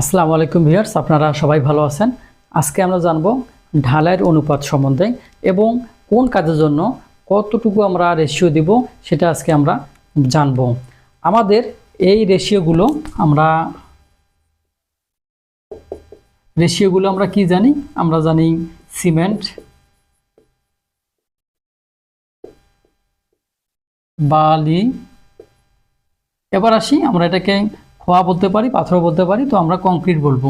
আসসালামু আলাইকুম ভিউয়ার্স, আপনারা সবাই ভালো আছেন? আজকে আমরা জানব ঢালাইয়ের অনুপাত সম্বন্ধে এবং কোন কাজের জন্য কতটুকু আমরা রেশিও দিব সেটা আজকে আমরা জানব। আমাদের এই রেশিওগুলো আমরা রেশিওগুলো আমরা কি জানি? আমরা জানি সিমেন্ট বালি। এবার আসি আমরা এটাকে খোয়া বলতে পারি পাথর বলতে পারি, তো আমরা কংক্রিট বলব।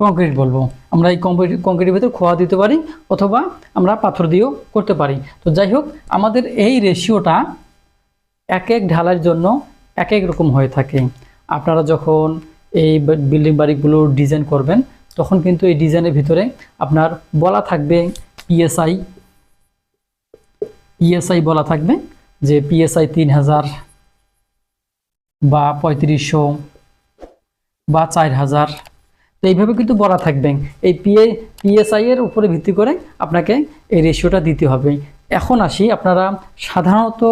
কংক্রিট বলব। আমরা এই কংক্রিট কংক্রিটের ভিতরে খোয়া দিতে পারি অথবা আমরা পাথর দিয়েও করতে পারি। তো যাই হোক, আমাদের এই রেশিওটা এক এক ঢালার জন্য এক এক রকম হয়ে থাকে। আপনারা যখন এই বিল্ডিং বাড়িগুলো ডিজাইন করবেন, তখন কিন্তু এই ডিজাইনের ভিতরে আপনার বলা থাকবে পিএসআই পিএসআই বলা থাকবে যে পিএসআই তিন হাজার বা পঁয়ত্রিশশো বা চার হাজার। তো এইভাবে কিন্তু বলা থাকবেন এই পিএ পিএসআই এর উপরে ভিত্তি করে আপনাকে এই রেশিওটা দিতে হবে। এখন আসি আপনারা সাধারণত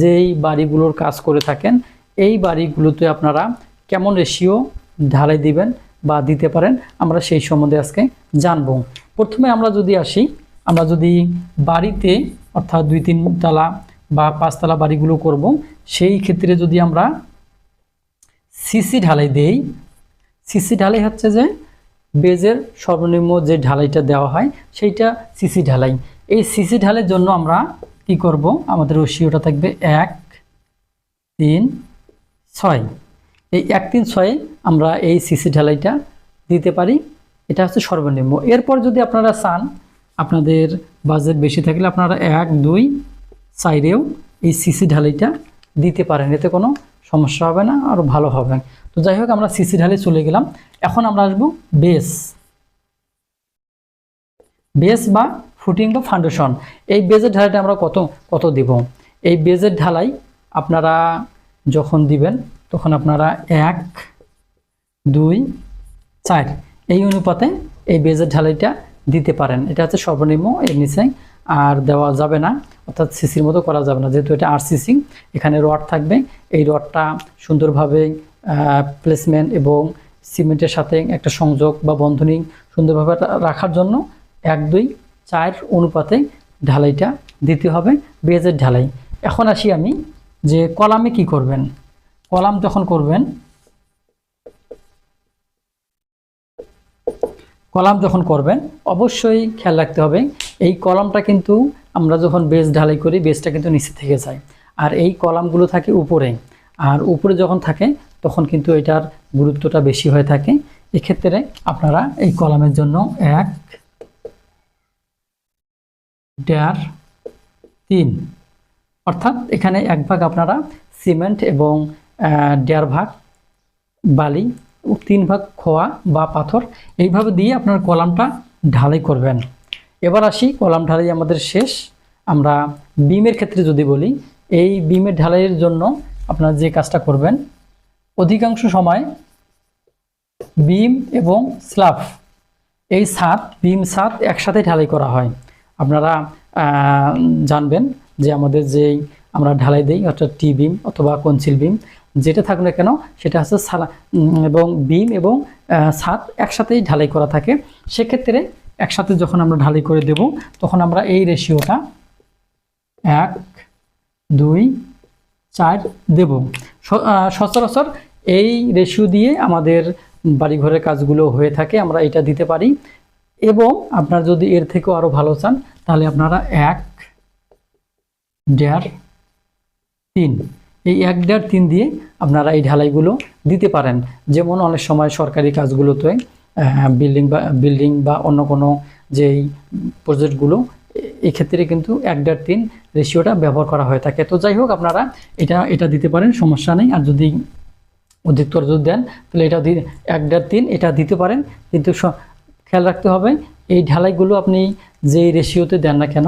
যেই বাড়িগুলোর কাজ করে থাকেন, এই বাড়িগুলোতে আপনারা কেমন রেশিও ঢালাই দিবেন বা দিতে পারেন, আমরা সেই সম্বন্ধে আজকে জানব। প্রথমে আমরা যদি আসি, আমরা যদি বাড়িতে অর্থাৎ দুই তিন তলা বা পাঁচতলা বাড়িগুলো করব, সেই ক্ষেত্রে যদি আমরা সিসি ঢালাই দেই। সিসি ঢালাই হচ্ছে যে বেজের সর্বনিম্ন যে ঢালাইটা দেওয়া হয়, সেইটা সিসি ঢালাই। এই সিসি ঢালের জন্য আমরা কি করব? আমাদের রশিওটা থাকবে এক, তিন, ছয়। এই এক, তিন, ছয়ে আমরা এই সিসি ঢালাইটা দিতে পারি। এটা হচ্ছে সর্বনিম্ন। এরপর যদি আপনারা চান, আপনাদের বাজেট বেশি থাকলে আপনারা এক, দুই সাইডেও এই সিসি ঢালাইটা দিতে পারেন। এতে কোনো সমস্যা হবে না আরও ভালো হবে। তো যাই হোক, আমরা সিসি ঢালে চলে গেলাম। এখন আমরা আসব বেস বেস বা ফুটিং বা ফাউন্ডেশন এই বেজের ঢালাইটা আমরা কত কত দিব? এই বেজের ঢালাই আপনারা যখন দিবেন, তখন আপনারা এক, দুই, চার এই অনুপাতে এই বেজের ঢালাইটা দিতে পারেন। এটা হচ্ছে সর্বনিম্ন এর নিচে আর দেওয়া যাবে না, অর্থাৎ সিসির মতো করা যাবে না। যেহেতু এটা আর সিসি এখানে রড থাকবে। এই রডটা সুন্দরভাবে প্লেসমেন্ট এবং সিমেন্টের সাথে একটা সংযোগ বা বন্ধনী সুন্দরভাবে রাখার জন্য এক, দুই, চার অনুপাতে ঢালাইটা দিতে হবে, বেজের ঢালাই। এখন আসি আমি যে কলামে কি করবেন? কলাম যখন করবেন কলাম যখন করবেন, অবশ্যই খেয়াল রাখতে হবে, এই কলামটা কিন্তু আমরা যখন বেস ঢালাই করি বেসটা কিন্তু নিচে থেকে যায়। আর এই কলামগুলো থাকে উপরে। আর উপরে যখন থাকে, তখন কিন্তু এটার গুরুত্বটা বেশি হয়ে থাকে। এক্ষেত্রে আপনারা এই কলামের জন্য এক, দেড়, তিন। অর্থাৎ এখানে এক ভাগ আপনারা সিমেন্ট এবং দেড় ভাগ বালি তিন ভাগ খোয়া বা পাথর, এইভাবে দিয়ে আপনার কলামটা ঢালাই করবেন। এবার আসি কলাম ঢালাই আমাদের শেষ। আমরা বিমের ক্ষেত্রে যদি বলি, এই বিমের ঢালাইয়ের জন্য আপনারা যে কাজটা করবেন, অধিকাংশ সময় বিম এবং স্লাব এই ছাদ বিম ছাদ একসাথে ঢালাই করা হয়। আপনারা জানবেন যে আমাদের যেই আমরা ঢালাই দিই, অর্থাৎ টি বিম অথবা কনসিল বিম যেটা থাকুক না কেন সেটা হচ্ছে সালা এবং বিম এবং ছাদ একসাথেই ঢালাই করা থাকে। সেক্ষেত্রে একসাথে যখন আমরা ঢালাই করে দেব, তখন আমরা এই রেশিওটা এক, দুই, চার দেব। সচরাচর এই রেশিও দিয়ে আমাদের বাড়িঘরের কাজগুলো হয়ে থাকে, আমরা এটা দিতে পারি। এবং আপনার যদি এর থেকেও আরও ভালো চান, তাহলে আপনারা এক, দেড় তিন। এই এক দেড় তিন দিয়ে আপনারা এই ঢালাইগুলো দিতে পারেন। যেমন অনেক সময় সরকারি কাজগুলোতে বিল্ডিং বা বিল্ডিং বা অন্য কোনো যেই প্রজেক্টগুলো এক্ষেত্রে কিন্তু এক দেড় তিন রেশিওটা ব্যবহার করা হয়ে থাকে। তো যাই হোক, আপনারা এটা এটা দিতে পারেন, সমস্যা নেই। আর যদি অধিকতর যদি দেন, তাহলে এটা এক দেড় তিন এটা দিতে পারেন। কিন্তু খেয়াল রাখতে হবে, এই ঢালাইগুলো আপনি যেই রেশিওতে দেন না কেন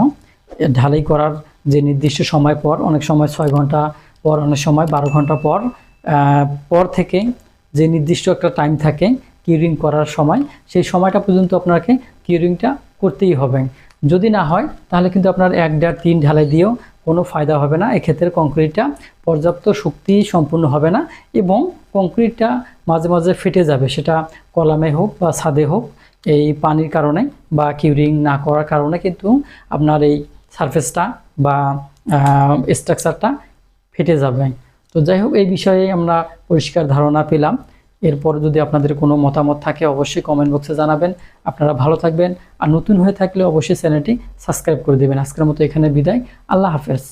ঢালাই করার যে নির্দিষ্ট সময় পর, অনেক সময় ছয় ঘণ্টা পর, অনেক সময় বারো ঘণ্টা পর পর থেকে যে নির্দিষ্ট একটা টাইম থাকে কিউরিং করার সময়, সেই সময়টা পর্যন্ত আপনাকে কিউরিংটা করতেই হবে। যদি না হয়, তাহলে কিন্তু আপনার এক দেড় তিন ঢালাই দিয়েও কোনো ফায়দা হবে না। এক্ষেত্রে কংক্রিটটা পর্যাপ্ত শক্তি সম্পূর্ণ হবে না এবং কংক্রিটটা মাঝে মাঝে ফেটে যাবে। সেটা কলামে হোক বা ছাদে হোক, এই পানির কারণে বা কিউরিং না করার কারণে কিন্তু আপনার এই সারফেসটা বা স্ট্রাকচারটা ফেটে যাবে। তো যাই হোক, এই বিষয়ে আমরা পরিষ্কার ধারণা পেলাম। এরপর যদি আপনাদের কোনো মতামত থাকে, অবশ্যই কমেন্ট বক্সে জানাবেন। আপনারা ভালো থাকবেন। আর নতুন হয়ে থাকলে অবশ্যই চ্যানেলটি সাবস্ক্রাইব করে দেবেন। আজকের মতো এখানে বিদায়। আল্লাহ হাফেজ।